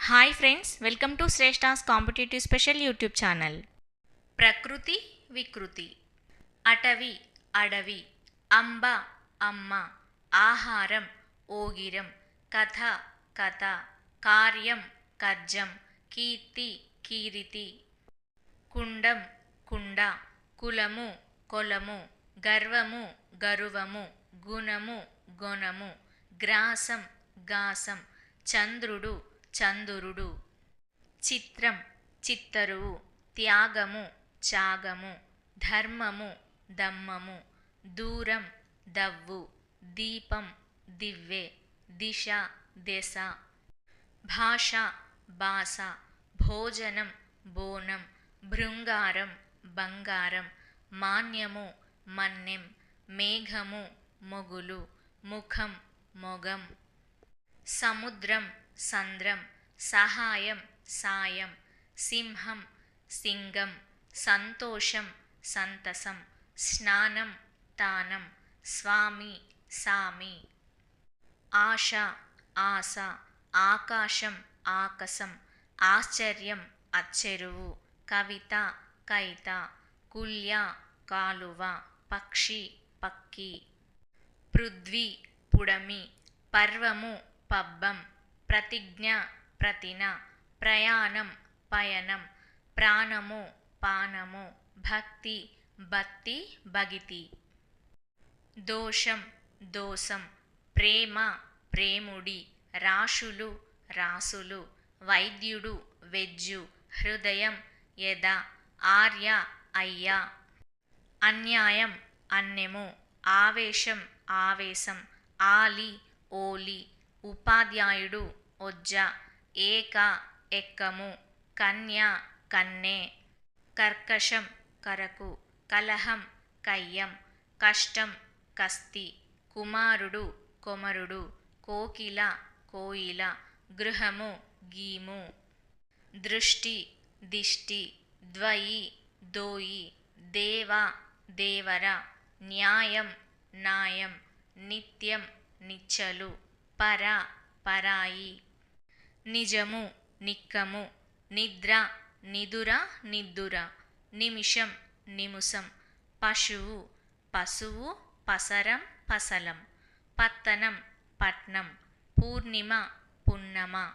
Hi friends welcome to Shreshta's competitive special YouTube channel ప్రకృతి వికృతి. అటవి అడవి. అంబ అమ్మ. ఆహారం ఓగిరం. కథ కథ. కార్యం కజ్జం కీర్తి కీరితి. కుండం కుండ. కులము కొలము. గర్వము గరువము. గుణము గుణము. గ్రాసం గాసం చంద్రుడు చందురుడు. చిత్రం చిత్తరువు త్యాగము త్యాగము ధర్మము దమ్మము దూరం దవ్వు దీపం దివ్వె దిశ దెస భాష బాస భోజనం బోనం భృంగారం బంగారం మాన్యము మన్నెం మేఘము మొగులు ముఖం మొగం సముద్రం సంద్రం సహాయం సాయం సింహం సింగం సంతోషం సంతసం స్నానం తానం స్వామి సామి. ఆశ ఆశ ఆకాశం ఆకసం ఆశ్చర్యం అచ్చెరువు కవిత కైత కుల్య కాలువ పక్షి పక్కి. పృథ్వీ పుడమి పర్వము పబ్బం ప్రతిజ్ఞ ప్రతిన ప్రయాణం పయనం ప్రాణము పానము భక్తి భక్తి భగితి. దోషం దోసం ప్రేమ ప్రేముడి రాశులు రాసులు వైద్యుడు వెజ్జు హృదయం యద ఆర్య అయ్యా. అన్యాయం అన్నెము ఆవేశం ఆవేశం ఆలి ఓలి ఉపాధ్యాయుడు ఒజ్జ ఏక ఎక్కము కన్య కన్నె కర్కశం కరకు కలహం కయ్యం కష్టం కస్తి కుమారుడు కొమరుడు కోకిల కోయిల గృహము గీము. దృష్టి దిష్టి ద్వయి దోయి దేవ దేవర న్యాయం నాయం నిత్యం నిచ్చలు. పర పరాయి. నిజము నిక్కము. నిద్ర నిదుర నిద్దుర. నిమిషం నిముసం పశువు పశువు పసరం పసలం. పత్తనం పట్నం. పూర్ణిమ పున్నమ.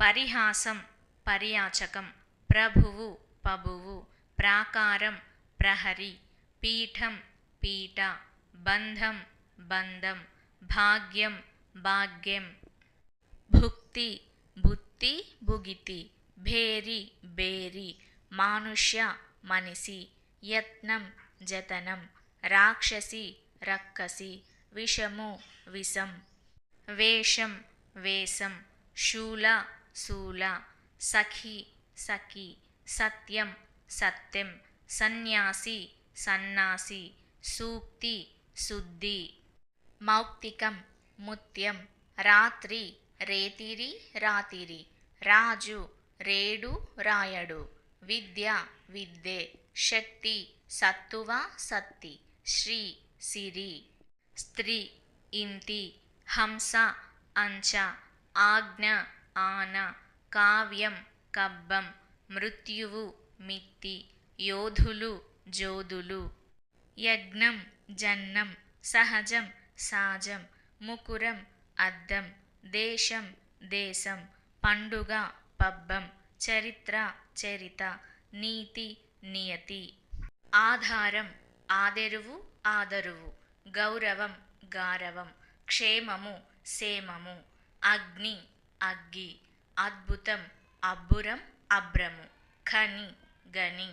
పరిహాసం పరియాచకం. ప్రభువు పబువు ప్రాకారం ప్రహరి. పీఠం పీట బంధం బంధం. భాగ్యం భాగ్యం. భుక్తి బుత్తి భుగితి భేరి బేరి మానుష్య మనిషి యత్నం జతనం రాక్షసి రక్కసి విషము విషం వేషం వేషం శూల శూల సఖి సఖి సత్యం సత్యం సన్యాసి సన్నాసి సూక్తి శుద్ధి మౌక్తికం ముత్యం. రాత్రి రేతిరి రాతిరి. రాజు రేడు రాయడు. విద్య విద్దే శక్తి సత్తువ సత్తి. శ్రీ సిరి. స్త్రీ ఇంతి. హంస అంచ. ఆజ్ఞ ఆన. కావ్యం కబ్బం. మృత్యువు మిత్తి. యోధులు జోదులు యజ్ఞం జన్నం సహజం సాజం. ముకురం అద్దం దేశం దేశం పండుగ పబ్బం చరిత్ర చరిత నీతి నియతి. ఆధారం ఆదెరువు ఆదరువు గౌరవం గారవం క్షేమము సేమము అగ్ని అగ్గి అద్భుతం అబ్బురం అబ్రము ఖని గని.